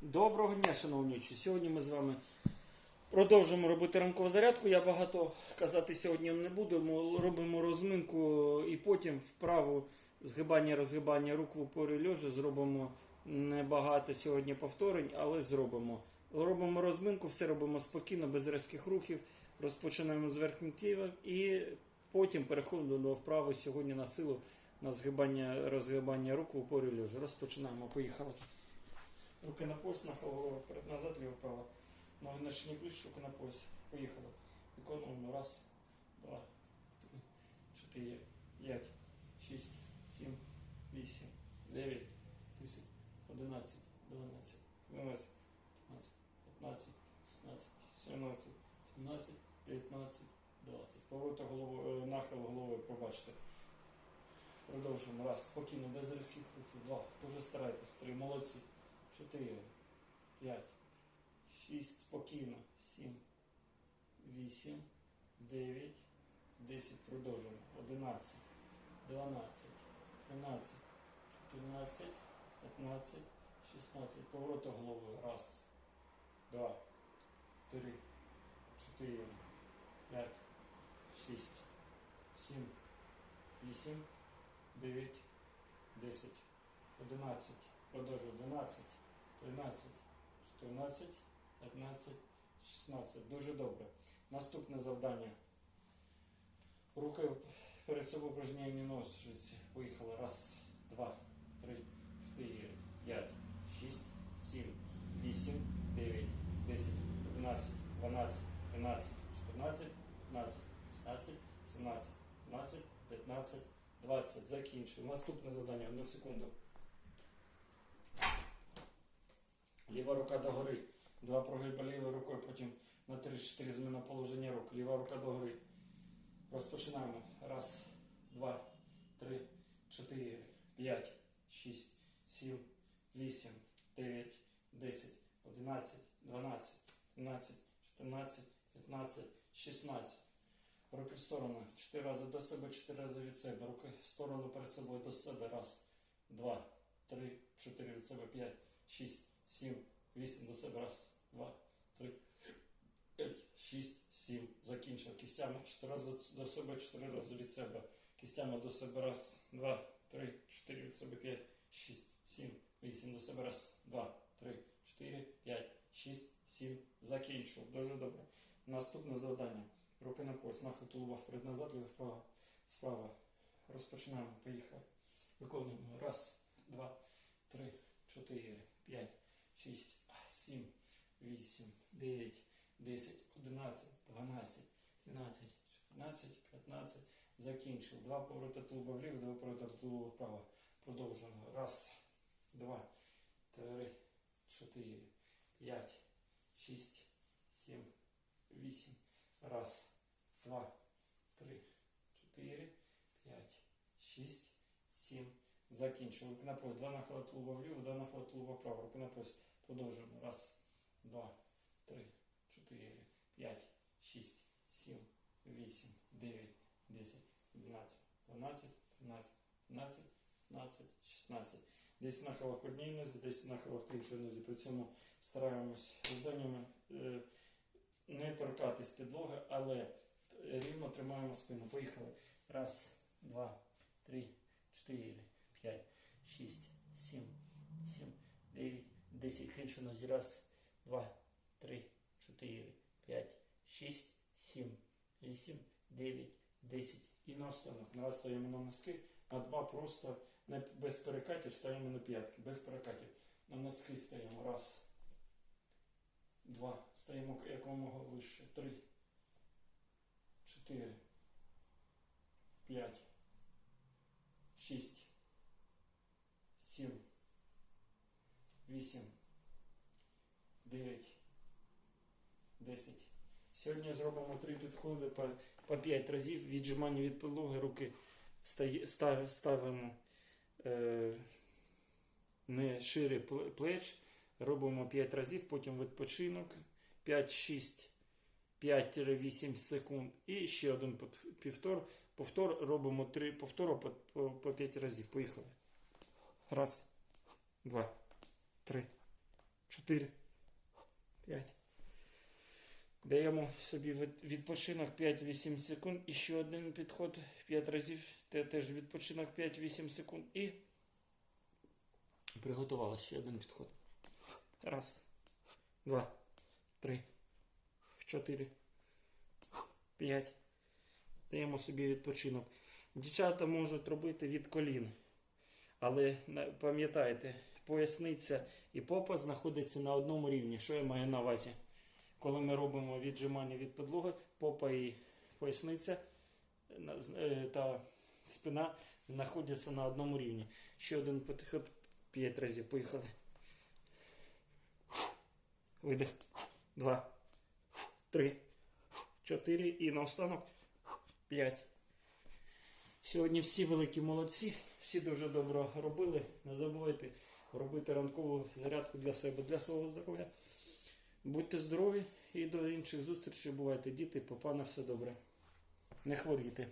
Доброго дня, шановні учні. Сьогодні ми з вами продовжимо робити ранкову зарядку. Я багато казати сьогодні не буду. Ми робимо розминку і потім вправу згибання розгибання рук в упорі льожа. Зробимо небагато сьогодні повторень, але зробимо. Робимо розминку, все робимо спокійно, без різких рухів. Розпочинаємо з верхніх і потім переходимо до вправи сьогодні на силу на згибання розгибання рук в упорі льожа. Розпочинаємо. Поїхали. Руки на пояс, нахил голова вперед назад, ліво вправо. Ноги на шині пліч, руки на пояс. Поїхали. Виконуємо. Раз, два, три, чотири, п'ять, шість, сім, вісім, дев'ять, десять, одинадцять, дванадцять, дванадцять, тринадцять, п'ятнадцять, шістнадцять, сімнадцять, сімнадцять, дев'ятнадцять, двадцять. Поворота головою, е, нахил головою, побачите. Продовжуємо. Раз. Спокійно, без різких рухів. Два. Дуже старайтесь. Три. Молодці. Чотири. П'ять. Шість. Спокійно. Сім. Вісім. Дев'ять. Десять. Продовжуємо. Одинадцять. Дванадцять. Тринадцять. Чотирнадцять. П'ятнадцять. Шістнадцять. Поворота головою. Раз. Два. Три. Чотири. П'ять. Шість. Сім. Вісім. 9, 10, 11, продовжую 12, 13, 14, 15, 16. Дуже добре. Наступне завдання. Руки перед собою упражнення носиці. Поїхали. Раз, два, три, чотири, п'ять, шість, сім, вісім, дев'ять, десять, одинадцять, дванадцять, тринадцять, чотирнадцять, п'ятнадцять, шістнадцять, сімнадцять, сімнадцять, п'ятнадцять, 20. Закінчую. Наступне завдання. Одну секунду. Ліва рука догори. Два прогиба лівою рукою, потім на 3-4 зміна положення рук. Ліва рука догори. Розпочинаємо. Раз, два, три, чотири, п'ять, шість, сім, вісім, дев'ять, десять, одинадцять, дванадцять, тринадцять, чотирнадцять, п'ятнадцять, шістнадцять. Руки в сторону. Чотири рази до себе, чотири рази від себе. Руки в сторону перед собою до себе. Раз, два, три, чотири від себе, п'ять, шість, сім, вісім до себе. Раз, два, три, п'ять, шість, сім. Закінчив. Кістями чотири рази до себе, чотири рази від себе. Кістями до себе. Раз, два, три, чотири від себе, п'ять, шість, сім, вісім до себе. Раз, два, три, чотири, п'ять, шість, сім. Закінчив. Дуже добре. Наступне завдання. Руки на пояс, нахил тулуба вперед назад, ліво вправо, вправо. Розпочинаємо. Поїхали. Виконуємо. Раз, два, три, чотири, п'ять, шість, сім, вісім, дев'ять, десять, одинадцять, дванадцять, тринадцять, чотирнадцять, п'ятнадцять. Закінчив. Два повороти тулуба вліво, два повороти тулуба вправо. Продовжуємо. Раз, два, три, чотири, п'ять, шість, сім, вісім. Раз, два, три, чотири, п'ять, шість. Закінчили. Руки. Два нахила тулуба вліво, два нахила тулуба вправо. Руки на пояс. Раз, два, три, чотири, п'ять, шість, сім, вісім, дев'ять, десять, одинадцять, дванадцять, тринадцять, п'ятнадцять, п'ятнадцять, шістнадцять. Десь нахилок одній нозі, десь нахилок в нозі. При цьому стараємось завданнями. Е, не торкатись підлоги, але рівно тримаємо спину. Поїхали. Раз, два, три, чотири, п'ять, шість, сім, сім, дев'ять, десять. Іншу нозі. Раз, два, три, чотири, п'ять, шість, сім, вісім, дев'ять, десять. І на останок. На раз стаємо на носки, на два просто без перекатів стаємо на п'ятки. Без перекатів. На носки стаємо. Раз. Два. Стаємо якомога вище. Три. Чотири. П'ять. Шість. 8, 9, 10. Сьогодні зробимо три підходи по, по 5 разів. Віджимання від підлоги руки ставимо е, не шире плеч. Робимо 5 разів, потім відпочинок. 5-6, 5-8 секунд. І ще один повтор. Повтор робимо 3 повтори по, по, по 5 разів. Поїхали. Раз, два три, чотири. 4, 5. Даємо собі відпочинок 5-8 секунд. І ще один підход 5 разів. Те теж відпочинок 5-8 секунд. І приготували ще один підход. Раз, два, три, чотири, п'ять. Даємо собі відпочинок. Дівчата можуть робити від колін. Але пам'ятайте, поясниця і попа знаходяться на одному рівні. Що я маю на увазі? Коли ми робимо віджимання від підлоги, попа і поясниця е, та спина знаходяться на одному рівні. Ще один підход 5 разів. Поїхали. Видих. Два. Три. Чотири. І наостанок. П'ять. Сьогодні всі великі молодці, всі дуже добре робили. Не забувайте робити ранкову зарядку для себе, для свого здоров'я. Будьте здорові і до інших зустрічей. Бувайте, діти, попа на все добре. Не хворійте.